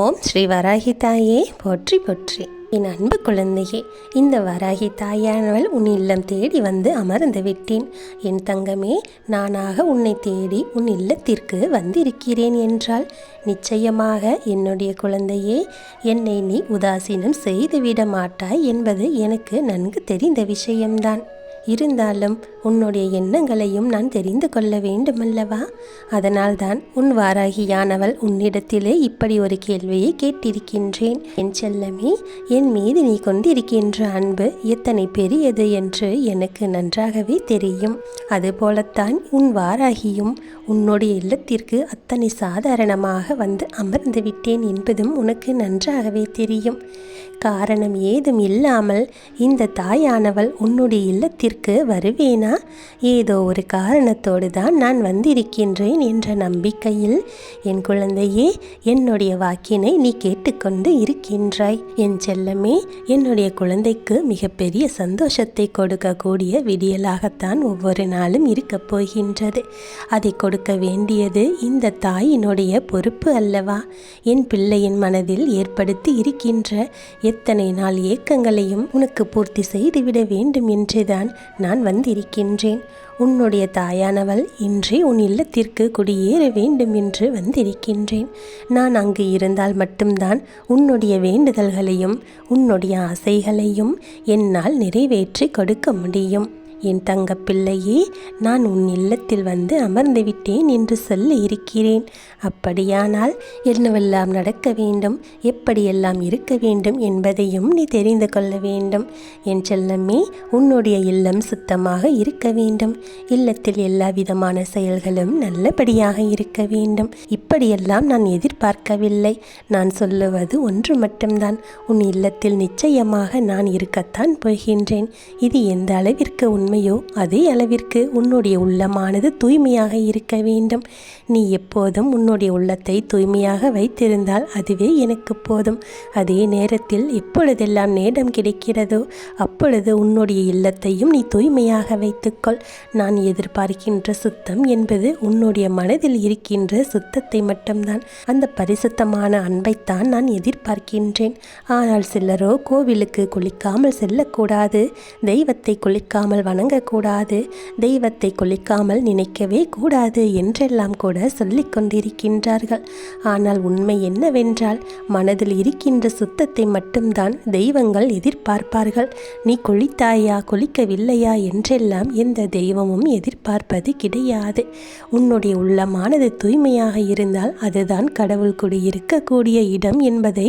ஓம் ஸ்ரீ வராகி தாயே போற்றி போற்றி. என் அன்பு குழந்தையே இந்த வராகி தாயானவள் உன் இல்லம் தேடி வந்து அமர்ந்து விட்டேன். என் தங்கமே நானாக உன்னை தேடி உன் இல்லத்திற்கு வந்திருக்கிறேன் என்றால் நிச்சயமாக என்னுடைய குழந்தையே என்னை நீ உதாசீனம் செய்துவிட மாட்டாய் என்பது எனக்கு நன்கு தெரிந்த விஷயம்தான். இருந்தாலும் உன்னுடைய எண்ணங்களையும் நான் தெரிந்து கொள்ள வேண்டுமல்லவா? அதனால்தான் உன் வாராகியானவள் உன்னிடத்திலே இப்படி ஒரு கேள்வியை கேட்டிருக்கின்றேன். என் செல்லமே என் மீது நீ கொண்டிருக்கின்ற அன்பு எத்தனை பெரியது என்று எனக்கு நன்றாகவே தெரியும். அதுபோலத்தான் உன் வாராகியும் உன்னுடைய இல்லத்திற்கு அத்தனை சாதாரணமாக வந்து அமர்ந்து விட்டேன் என்பதும் உனக்கு நன்றாகவே தெரியும். காரணம் ஏதும் இல்லாமல் இந்த தாயானவள் உன்னுடைய இல்லத்திற்கு வருவேனா? ஏதோ ஒரு காரணத்தோடு தான் நான் வந்திருக்கின்றேன் என்ற நம்பிக்கையில் என் குழந்தையே என்னுடைய வாக்கினை நீ கேட்டுக்கொண்டு இருக்கின்றாய். என் செல்லமே என்னுடைய குழந்தைக்கு மிகப்பெரிய சந்தோஷத்தை கொடுக்கக்கூடிய விடியலாகத்தான் ஒவ்வொரு நாளும் இருக்கப் போகின்றது. அதை கொடுக்க வேண்டியது இந்த தாயினுடைய பொறுப்பு அல்லவா? என் பிள்ளையின் மனதில் ஏற்படுத்தி இருக்கின்ற இத்தனை நாள் ஏக்கங்களையும் உனக்கு பூர்த்தி செய்துவிட வேண்டும் என்றுதான் நான் வந்திருக்கின்றேன். உன்னுடைய தாயானவள் இன்றே உன் இல்லத்திற்கு குடியேற வேண்டும் என்று வந்திருக்கின்றேன். நான் அங்கு இருந்தால் மட்டும்தான் உன்னுடைய வேண்டுதல்களையும் உன்னுடைய ஆசைகளையும் என்னால் நிறைவேற்றி கொடுக்க முடியும். என் தங்க பிள்ளையே நான் உன் இல்லத்தில் வந்து அமர்ந்து விட்டேன் என்று சொல்ல இருக்கிறேன். அப்படியானால் என்னவெல்லாம் நடக்க வேண்டும்? எப்படியெல்லாம் இருக்க வேண்டும் என்பதையும் நீ தெரிந்து கொள்ள வேண்டும். என் செல்லமே உன்னுடைய இல்லம் சுத்தமாக இருக்க வேண்டும். இல்லத்தில் எல்லா விதமான செயல்களும் நல்லபடியாக இருக்க வேண்டும். இப்படியெல்லாம் நான் எதிர்பார்க்கவில்லை. நான் சொல்லுவது ஒன்று மட்டும்தான். உன் இல்லத்தில் நிச்சயமாக நான் இருக்கத்தான் போகின்றேன். இது எந்த அளவிற்கு உன் உண்மையோ? அதே அளவிற்கு உன்னுடைய உள்ளமானது தூய்மையாக இருக்க வேண்டும். நீ எப்போதும் உன்னுடைய உள்ளத்தை தூய்மையாக வைத்திருந்தால் அதுவே எனக்கு போதும். அதே நேரத்தில் எப்பொழுதெல்லாம் நேரம் கிடைக்கிறதோ அப்பொழுது உன்னுடைய இல்லத்தையும் நீ தூய்மையாக வைத்துக்கொள். நான் எதிர்பார்க்கின்ற சுத்தம் என்பது உன்னுடைய மனதில் இருக்கின்ற சுத்தத்தை மட்டும்தான். அந்த பரிசுத்தமான அன்பைத்தான் நான் எதிர்பார்க்கின்றேன். ஆனால் சிலரோ கோவிலுக்கு குளிக்காமல் செல்லக்கூடாது. தெய்வத்தை குளிக்காமல் வணங்கக்கூடாது. தெய்வத்தை குளிக்காமல் நினைக்கவே கூடாது என்றெல்லாம் கூட சொல்லிக் கொண்டிருக்கின்றார்கள். ஆனால் உண்மை என்னவென்றால் மனதில் இருக்கின்ற சுத்தத்தை மட்டும்தான் தெய்வங்கள் எதிர்பார்ப்பார்கள். நீ கொளித்தாயா குளிக்கவில்லையா என்றெல்லாம் எந்த தெய்வமும் எதிர்பார்ப்பது கிடையாது. உன்னுடைய உள்ளமானது தூய்மையாக இருந்தால் அதுதான் கடவுள் குடியிருக்கக்கூடிய இடம் என்பதை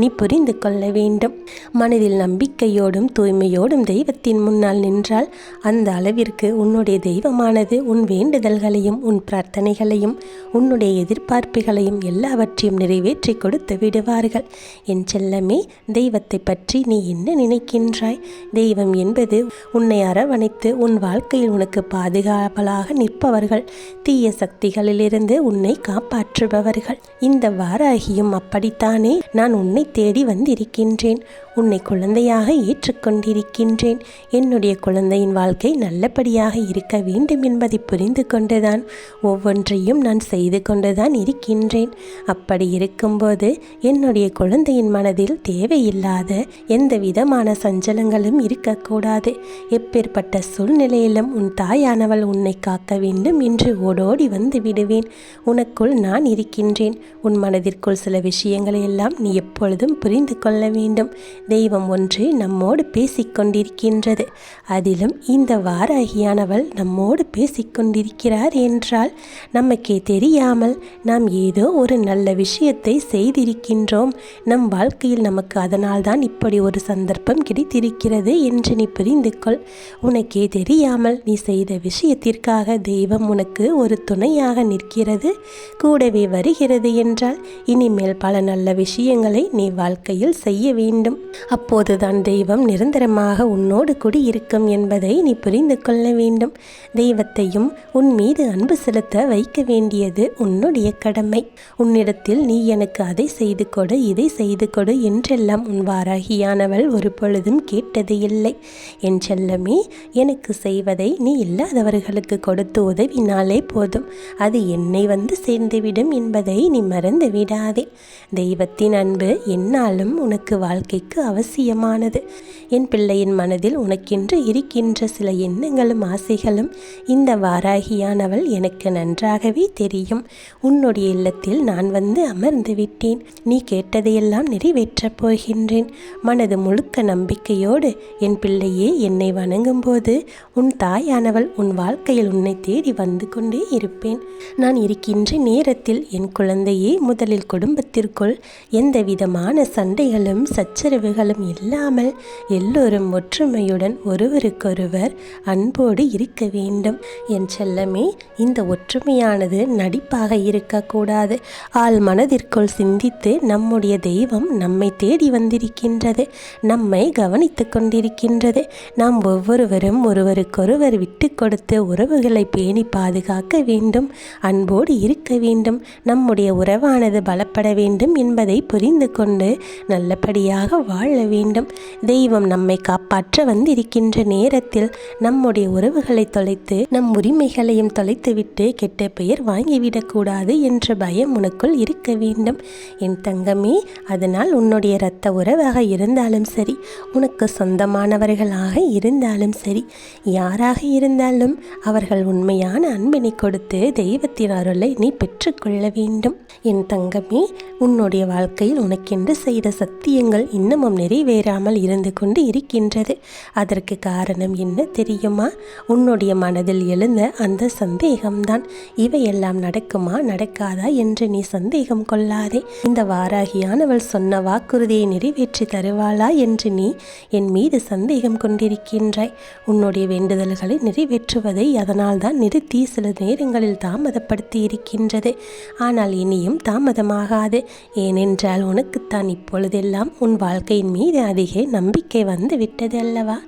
நீ புரிந்து கொள்ள வேண்டும். மனதில் நம்பிக்கையோடும் தூய்மையோடும் தெய்வத்தின் முன்னால் நின்றால் அந்த அளவிற்கு உன்னுடைய தெய்வமானது உன் வேண்டுதல்களையும் உன் பிரார்த்தனைகளையும் உன்னுடைய எதிர்பார்ப்புகளையும் எல்லாவற்றையும் நிறைவேற்றி கொடுத்து விடுவார்கள். என் செல்லமே தெய்வத்தை பற்றி நீ என்ன நினைக்கின்றாய்? தெய்வம் என்பது உன்னை அரவணைத்து உன் வாழ்க்கையில் உனக்கு பாதுகாவலாக நிற்பவர்கள். தீய சக்திகளிலிருந்து உன்னை காப்பாற்றுபவர்கள். இந்த வாராகியும் அப்படித்தானே? நான் உன்னை தேடி வந்திருக்கின்றேன். உன்னை குழந்தையாக ஏற்றுக்கொண்டிருக்கின்றேன். என்னுடைய குழந்தையின் வாழ்க்கை நல்லபடியாக இருக்க வேண்டும் என்பதை புரிந்து கொண்டுதான் ஒவ்வொன்றையும் நான் செய்து கொண்டுதான் இருக்கின்றேன். அப்படி இருக்கும்போது என்னுடைய குழந்தையின் மனதில் தேவையில்லாத எந்த விதமான சஞ்சலங்களும் இருக்கக்கூடாது. எப்பேற்பட்ட சூழ்நிலையிலும் உன் தாயானவள் உன்னை காக்க வேண்டும் என்று ஓடோடி வந்து விடுவேன். உனக்குள் நான் இருக்கின்றேன். உன் மனதிற்குள் சில விஷயங்களை எல்லாம் நீ எப்பொழுதும் புரிந்து கொள்ள வேண்டும். தெய்வம் ஒன்று நம்மோடு பேசிக்கொண்டிருக்கின்றது. அதிலும் இந்த வாராகியானவள் நம்மோடு பேசிக்கொண்டிருக்கிறார் என்றால் நமக்கே தெரியாமல் நாம் ஏதோ ஒரு நல்ல விஷயத்தை செய்திருக்கின்றோம். நம் வாழ்க்கையில் நமக்கு அதனால்தான் இப்படி ஒரு சந்தர்ப்பம் கிடைத்திருக்கிறது என்று நீ புரிந்து கொள் உனக்கே தெரியாமல் நீ செய்த விஷயத்திற்காக தெய்வம் உனக்கு ஒரு துணையாக நிற்கிறது. கூடவே வருகிறது என்றால் இனிமேல் பல நல்ல விஷயங்களை நீ வாழ்க்கையில் செய்ய வேண்டும். அப்போதுதான் தெய்வம் நிரந்தரமாக உன்னோடு குடியிருக்கும் என்பதை நீ புரிந்து கொள்ள வேண்டும். தெய்வத்தையும் உன் மீது அன்பு செலுத்த வைக்க வேண்டியது உன்னுடைய கடமை. உன்னிடத்தில் நீ எனக்கு அதை செய்து கொடு இதை செய்து கொடு என்றெல்லாம் உன் வாராகியானவள் ஒரு பொழுதும் கேட்டது இல்லை. என் செல்லமே எனக்கு செய்வதை நீ இல்லாதவர்களுக்கு கொடுத்து உதவினாலே போதும். அது என்னை வந்து சேர்ந்துவிடும் என்பதை நீ மறந்து விடாதே. தெய்வத்தின் அன்பு என்னாலும் உனக்கு வாழ்க்கைக்கு அவசியமானது. என் பிள்ளையின் மனதில் உனக்கென்று இருக்கின்ற சில எண்ணங்களும் ஆசைகளும் இந்த வாராகியானவள் எனக்கு நன்றாகவே தெரியும். உன்னுடைய இல்லத்தில் நான் வந்து அமர்ந்து விட்டேன். நீ கேட்டதையெல்லாம் நிறைவேற்றப் போகின்றேன். மனது முழுக்க நம்பிக்கையோடு என் பிள்ளையே என்னை வணங்கும்போது உன் தாயானவள் உன் வாழ்க்கையில் உன்னை தேடி வந்து கொண்டே இருப்பேன். நான் இருக்கின்ற நேரத்தில் என் குழந்தையே முதலில் குடும்பத்திற்குள் எந்த விதமான சண்டைகளும் சச்சரவுகளும் இல்லாமல் எல்லோரும் ஒற்றுமையுடன் ஒருவருக்கொருவர் அன்போடு இருக்க வேண்டும். என் செல்லமே இந்த ஒற்றுமையானது நடிப்பாக இருக்கக்கூடாது. ஆள் மனதிற்குள் சிந்தித்து நம்முடைய தெய்வம் நம்மை தேடி வந்திருக்கின்றது. நம்மை கவனித்து கொண்டிருக்கின்றது. நாம் ஒவ்வொருவரும் ஒருவருக்கொருவர் விட்டு கொடுத்து உறவுகளை பேணி பாதுகாக்க வேண்டும். அன்போடு இருக்க வேண்டும். நம்முடைய உறவானது பலப்பட வேண்டும் என்பதை புரிந்து கொண்டு நல்லபடியாக வாழ வேண்டும். தெய்வம் நம்மை காப்பாற்ற வந்திருக்கின்ற நேரத்தில் நம்முடைய உறவுகளை தொலைத்து நம் உரிமைகளையும் தொலைத்துவிட்டு கெட்ட பெயர் வாங்கிவிடக்கூடாது என்ற பயம் உனக்குள் இருக்க வேண்டும். என் தங்கமே அதனால் உன்னுடைய இரத்த உறவாக இருந்தாலும் சரி உனக்கு சொந்தமானவர்களாக இருந்தாலும் சரி யாராக இருந்தாலும் அவர்கள் உண்மையான அன்பினை கொடுத்து தெய்வத்தின் அருளை நீ பெற்றுக்கொள்ள வேண்டும். என் தங்கமே உன்னுடைய வாழ்க்கையில் உனக்கென்று செய்த சத்தியங்கள் இன்னமும் நிறைவேறாமல் இருந்து கொண்டு இருக்கின்றது. அதற்கு காரணம் என்ன? தெரியுமா? உன்னுடைய மனதில் எழுந்த அந்த சந்தேகம்தான். இவையெல்லாம் நடக்குமா? நடக்காதா என்று நீ சந்தேகம் கொள்ளாதே. இந்த வாராகியானவள் சொன்ன வாக்குறுதியை நிறைவேற்றி தருவாளா என்று நீ என் மீது சந்தேகம் கொண்டிருக்கின்றாய். உன்னுடைய வேண்டுதல்களை நிறைவேற்றுவதை அதனால்தான் நிறுத்தி சில நேரங்களில் தாமதப்படுத்தி இருக்கின்றது ஆனால் இனியும் தாமதமாகாது. ஏனென்றால் உனக்குத்தான் இப்பொழுதெல்லாம் உன் வாழ்க்கையின் மீது அதிக நம்பிக்கை வந்து விட்டது அல்லவா?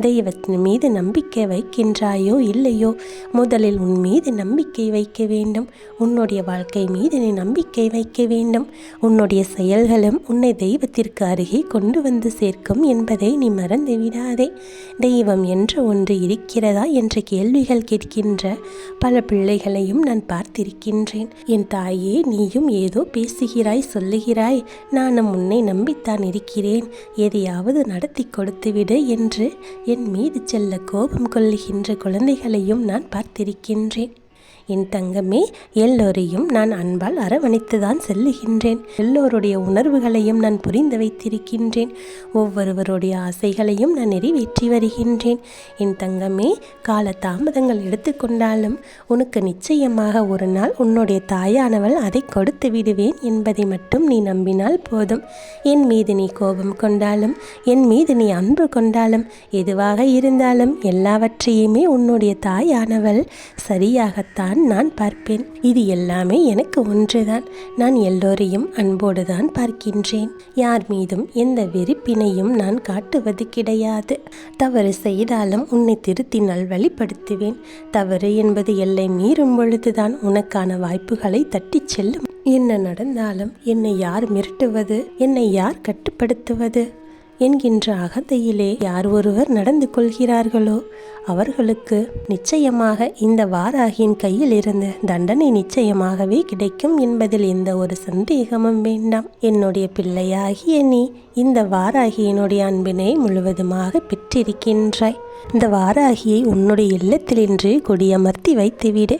தெய்வத்தின் மீது நம்பிக்கை வைக்கின்றாயோ இல்லையோ? முதலில் உன் மீது நம்பிக்கை வைக்க வேண்டும். உன்னுடைய வாழ்க்கை மீது நீ நம்பிக்கை வைக்க வேண்டும். உன்னுடைய செயல்களும் உன்னை தெய்வத்திற்கு அருகே கொண்டு வந்து சேர்க்கும் என்பதை நீ மறந்து விடாதே. தெய்வம் என்று ஒன்று இருக்கிறதா என்ற கேள்விகள் கேட்கின்ற பல பிள்ளைகளையும் நான் பார்த்திருக்கின்றேன். என் தாயே நீயும் ஏதோ பேசுகிறாய் சொல்லுகிறாய். நானும் உன்னை நம்பித்தான் இருக்கிறேன். எதையாவது நடத்தி கொடுத்துவிடு என்று என் மீது செல்ல கோபம் கொள்ளுகின்ற குழந்தைகளையும் நான் பார்த்திருக்கின்றேன். என் தங்கமே எல்லோரையும் நான் அன்பால் அரவணைத்துதான் செல்லுகின்றேன். எல்லோருடைய உணர்வுகளையும் நான் புரிந்து வைத்திருக்கின்றேன். ஒவ்வொருவருடைய ஆசைகளையும் நான் நிறைவேற்றி வருகின்றேன். என் தங்கமே கால தாமதங்கள் எடுத்துக்கொண்டாலும் உனக்கு நிச்சயமாக ஒரு நாள் உன்னுடைய தாயானவள் அதை கொடுத்து விடுவேன் என்பதை மட்டும் நீ நம்பினால் போதும். என் மீது நீ கோபம் கொண்டாலும் என் மீது நீ அன்பு கொண்டாலும் எதுவாக இருந்தாலும் எல்லாவற்றையுமே உன்னுடைய தாயானவள் சரியாகத்தான் நான் பார்ப்பேன். இது எல்லாமே எனக்கு ஒன்றுதான். நான் எல்லோரையும் அன்போடு தான் பார்க்கின்றேன். யார் மீதும் எந்த வெறுப்பினையும் நான் காட்டுவது கிடையாது. தவறு செய்தாலும் உன்னை திருத்தினால் வழிப்படுத்துவேன். தவறு என்பது எல்லை மீறும் பொழுதுதான் உனக்கான வாய்ப்புகளை தட்டிச் செல்லும். என்ன நடந்தாலும் என்னை யார் மிரட்டுவது? என்னை யார் கட்டுப்படுத்துவது? என்கின்ற அகத்தையிலே யார் ஒருவர் நடந்து கொள்கிறார்களோ அவர்களுக்கு நிச்சயமாக இந்த வாராகியின் கையில் இருந்து தண்டனை நிச்சயமாகவே கிடைக்கும் என்பதில் எந்த ஒரு சந்தேகமும் வேண்டாம். என்னுடைய பிள்ளையாகிய நீ இந்த வாராகியினுடைய அன்பினை முழுவதுமாக பெற்றிருக்கின்றாய். இந்த வாராகியை உன்னுடைய இல்லத்திலின்று கொடியமர்த்தி வைத்துவிடு.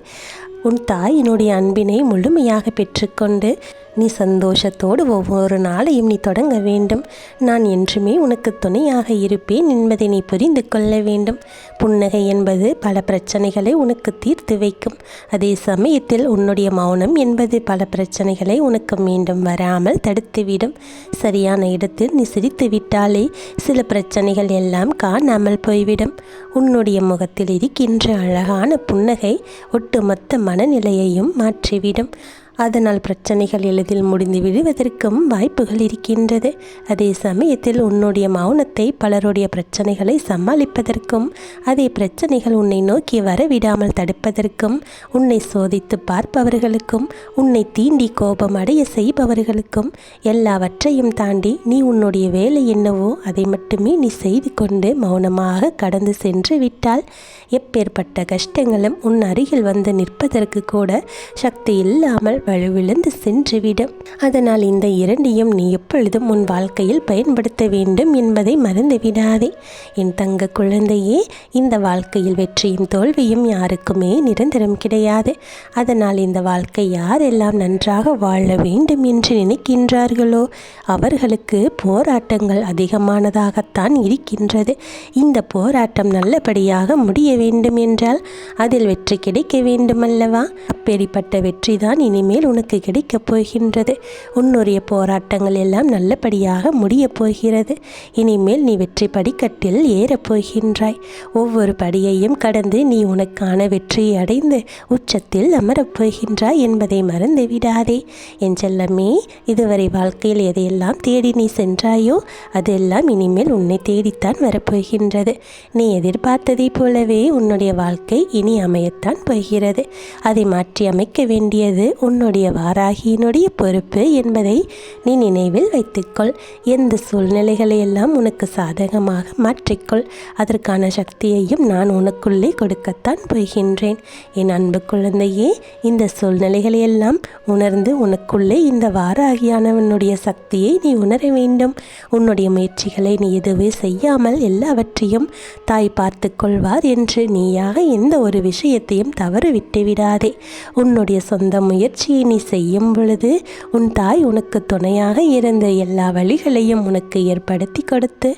உன் தாயினுடைய அன்பினை முழுமையாக பெற்றுக்கொண்டு நீ சந்தோஷத்தோடு ஒவ்வொரு நாளையும் நீ தொடங்க வேண்டும். நான் என்றுமே உனக்கு துணையாக இருப்பேன் என்பதை நீ புரிந்து கொள்ள வேண்டும். புன்னகை என்பது பல பிரச்சனைகளை உனக்கு தீர்த்து வைக்கும். அதே சமயத்தில் உன்னுடைய மௌனம் என்பது பல பிரச்சனைகளை உனக்கு மீண்டும் வராமல் தடுத்துவிடும். சரியான இடத்தில் நீ சிரித்து விட்டாலே சில பிரச்சனைகள் எல்லாம் காணாமல் போய்விடும். உன்னுடைய முகத்தில் இருக்கின்ற அழகான புன்னகை ஒட்டுமொத்த மனநிலையையும் மாற்றிவிடும். அதனால் பிரச்சனைகள் எளிதில் முடிந்து விழுவதற்கும் வாய்ப்புகள் இருக்கின்றது. அதே சமயத்தில் உன்னுடைய மௌனத்தை பலருடைய பிரச்சனைகளை சமாளிப்பதற்கும் அதே பிரச்சனைகள் உன்னை நோக்கி வரவிடாமல் தடுப்பதற்கும் உன்னை சோதித்து பார்ப்பவர்களுக்கும் உன்னை தீண்டி கோபம் அடைய செய்பவர்களுக்கும் எல்லாவற்றையும் தாண்டி நீ உன்னுடைய வேலை என்னவோ அதை மட்டுமே நீ செய்து கொண்டு மௌனமாக கடந்து சென்று விட்டால் எப்பேற்பட்ட கஷ்டங்களும் உன் அருகில் வந்து நிற்பதற்கு கூட சக்தி இல்லாமல் வலுவிழந்து சென்றுவிடும். அதனால் இந்த இரண்டையும் நீ எப்பொழுதும் உன் வாழ்க்கையில் பயன்படுத்த வேண்டும் என்பதை மறந்துவிடாதே. என் தங்க குழந்தையே இந்த வாழ்க்கையில் வெற்றியும் தோல்வியும் யாருக்குமே நிரந்தரம் கிடையாது. அதனால் இந்த வாழ்க்கை யாரெல்லாம் நன்றாக வாழ வேண்டும் என்று நினைக்கின்றார்களோ அவர்களுக்கு போராட்டங்கள் அதிகமானதாகத்தான் இருக்கின்றது. இந்த போராட்டம் நல்லபடியாக முடிய வேண்டும் என்றால் அதில் வெற்றி கிடைக்க வேண்டுமல்லவா? அப்பேற்பட்ட வெற்றி தான் இனிமேல் உனக்கு கிடைக்கப் போகின்றது. உன்னுடைய போராட்டங்கள் எல்லாம் நல்லபடியாக முடியப் போகிறது. இனிமேல் நீ வெற்றி படிக்கட்டில் ஏறப் போகின்றாய். ஒவ்வொரு படியையும் கடந்து நீ உனக்கான வெற்றியை அடைந்து உச்சத்தில் அமரப் போகின்றாய் என்பதை மறந்து விடாதே. என் செல்லமே இதுவரை வாழ்க்கையில் எதையெல்லாம் தேடி நீ சென்றாயோ அதெல்லாம் இனிமேல் உன்னை தேடித்தான் வரப்போகின்றது. நீ எதிர்பார்த்ததைப் போலவே உன்னுடைய வாழ்க்கை இனி அமையத்தான் போகிறது. அதை மாற்றி அமைக்க வேண்டியது உன்னுடைய வாராகியினுடைய பொறுப்பு என்பதை நீ நினைவில் வைத்துக்கொள். எந்த சூழ்நிலைகளை எல்லாம் உனக்கு சாதகமாக மாற்றிக்கொள் அதற்கான சக்தியையும் நான் உனக்குள்ளே கொடுக்கத்தான் போகின்றேன். என் அன்பு குழந்தையே இந்த சூழ்நிலைகளையெல்லாம் உணர்ந்து உனக்குள்ளே இந்த வாராகியானவனுடைய சக்தியை நீ உணர வேண்டும். உன்னுடைய முயற்சிகளை நீ எதுவே செய்யாமல் எல்லாவற்றையும் தாய் பார்த்து கொள்வார் என்று நீயாக எந்த ஒரு விஷயத்தையும் தவறு விட்டு விடாதே உன்னுடைய சொந்த முயற்சி முயற்சியை நீ செய்யும் பொழுது உன் தாய் உனக்கு துணையாக இருந்த எல்லா வழிகளையும் உனக்கு ஏற்படுத்தி கொடுத்து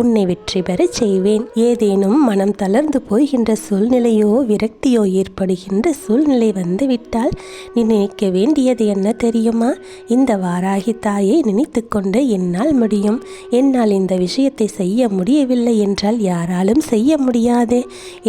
உன்னை வெற்றி பெறச் செய்வேன். ஏதேனும் மனம் தளர்ந்து போகின்ற சூழ்நிலையோ விரக்தியோ ஏற்படுகின்ற சூழ்நிலை வந்துவிட்டால் நீ நினைக்க வேண்டியது என்ன தெரியுமா? இந்த வாராகி தாயை நினைத்து கொண்டு என்னால் முடியும். என்னால் இந்த விஷயத்தை செய்ய முடியவில்லை என்றால் யாராலும் செய்ய முடியாது.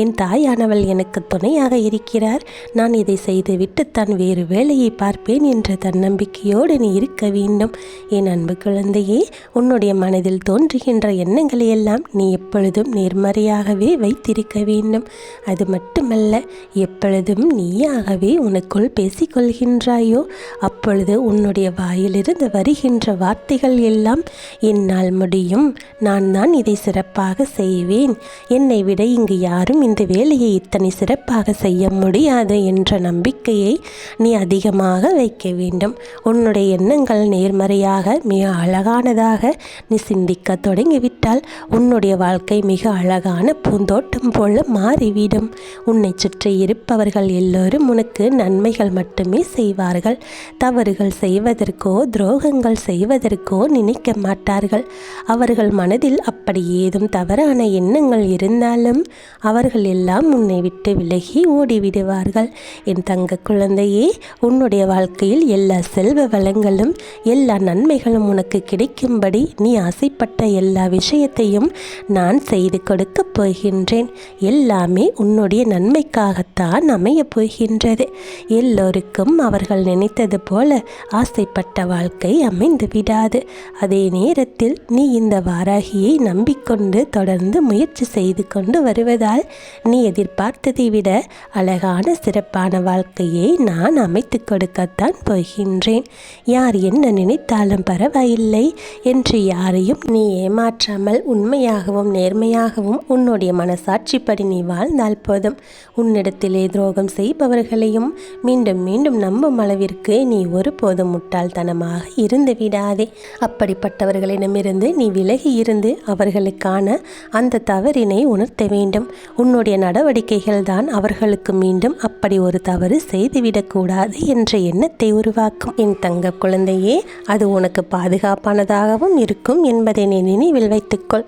என் தாயானவள் எனக்கு துணையாக இருக்கிறார். நான் இதை செய்துவிட்டு தான் வேறு வேலையை பார்ப்பேன் என்ற தன்னம்பிக்கையோடு நீ இருக்க வேண்டும். என் அன்பு குழந்தையே உன்னுடைய மனதில் தோன்றுகின்ற எண்ணங்களை எல்லாம் நீ எப்பொழுதும் நேர்மறையாகவே வைத்திருக்க வேண்டும். அது மட்டுமல்ல எப்பொழுதும் நீயாகவே உனக்குள் பேசிக்கொள்கின்றாயோ அப்பொழுது உன்னுடைய வாயிலிருந்து வருகின்ற வார்த்தைகள் எல்லாம் என்னால் முடியும். நான் தான் இதை சிறப்பாக செய்வேன். என்னை விட இங்கு யாரும் இந்த வேலையை இத்தனை சிறப்பாக செய்ய முடியாது என்ற நம்பிக்கையை நீ அதிகமாக வைக்க வேண்டும். உன்னுடைய எண்ணங்கள் நேர்மறையாக மிக அழகானதாக நீ சிந்திக்க தொடங்கிவிட்டால் உன்னுடைய வாழ்க்கை மிக அழகான பூந்தோட்டம் போல மாறிவிடும். உன்னை சுற்றி இருப்பவர்கள் எல்லோரும் உனக்கு நன்மைகள் மட்டுமே செய்வார்கள். தவறுகள் செய்வதற்கோ துரோகங்கள் செய்வதற்கோ நினைக்க மாட்டார்கள். அவர்கள் மனதில் அப்படி ஏதும் தவறான எண்ணங்கள் இருந்தாலும் அவர்கள் எல்லாம் உன்னை விட்டு விலகி ஓடிவிடுவார்கள். என் தங்க குழந்தையே உன்னுடைய வாழ்க்கையில் எல்லா செல்வ வளங்களும் எல்லா நன்மைகளும் உனக்கு கிடைக்கும்படி நீ ஆசைப்பட்ட எல்லா விஷயத்தையும் நான் செய்து கொடுக்கப் போகின்றேன். எல்லாமே உன்னுடைய நன்மைக்காகத்தான் அமையப் போகின்றது. எல்லோருக்கும் அவர்கள் நினைத்தது போல ஆசைப்பட்ட வாழ்க்கை அமைந்து விடாது. அதே நேரத்தில் நீ இந்த வாராகியை நம்பிக்கொண்டு தொடர்ந்து முயற்சி செய்து கொண்டு வருவதால் நீ எதிர்பார்த்ததை விட அழகான சிறப்பான வாழ்க்கையை நான் அமைத்து கொடுக்கத்தான் போகின்றேன். யார் என்ன நினைத்தாலும் பரவாயில்லை என்று யாரையும் நீ ஏமாற்றாமல் உண்மையாகவும் நேர்மையாகவும் உன்னுடைய மனசாட்சிப்படி நீ வாழ்ந்தால் போதும். உன்னிடத்திலே துரோகம் செய்பவர்களையும் மீண்டும் மீண்டும் நம்பும் அளவிற்கு நீ ஒருபோதும் முட்டாள்தனமாக இருந்து விடாதே. அப்படிப்பட்டவர்களிடமிருந்து நீ விலகி இருந்து அவர்களுக்கான அந்த தவறினை உணர்த்த வேண்டும். உன்னுடைய நடவடிக்கைகள் தான் அவர்களுக்கு மீண்டும் அப்படி ஒரு தவறு செய்துவிடக்கூடாது என்ற எண்ணத்தை உருவாக்கும். என் தங்க குழந்தையே அது உனக்கு பாதுகாப்பானதாகவும் இருக்கும் என்பதை நீ நினைவில் வைத்துக்கொள்.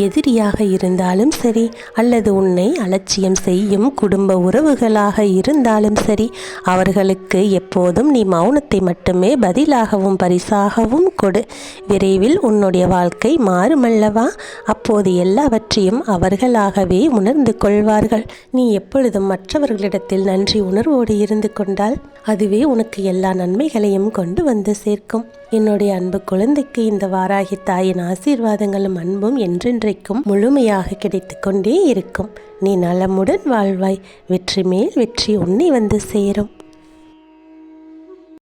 எதிரியாக இருந்தாலும் சரி அல்லது உன்னை அலட்சியம் செய்யும் குடும்ப உறவுகளாக இருந்தாலும் சரி அவர்களுக்கு எப்போதும் நீ மௌனத்தை மட்டுமே பதிலாகவும் பரிசாகவும் கொடு. விரைவில் உன்னுடைய வாழ்க்கை மாறுமல்லவா? அப்போது எல்லாவற்றையும் அவர்களாகவே உணர்ந்து கொள்வார்கள். நீ எப்பொழுதும் மற்றவர்களிடத்தில் நன்றி உணர்வோடு இருந்து கொண்டால் அதுவே உனக்கு எல்லா நன்மைகளையும் கொண்டு வந்து சேர்க்கும். என்னுடைய அன்பு குழந்தைக்கு இந்த வாராகி தாயின் ஆசீர்வாதங்களும் அன்பும் என்றென்றைக்கும் முழுமையாக கிடைத்து கொண்டே இருக்கும். நீ நலமுடன் வாழ்வாய். வெற்றி மேல் வெற்றி உன்னை வந்து சேரும்.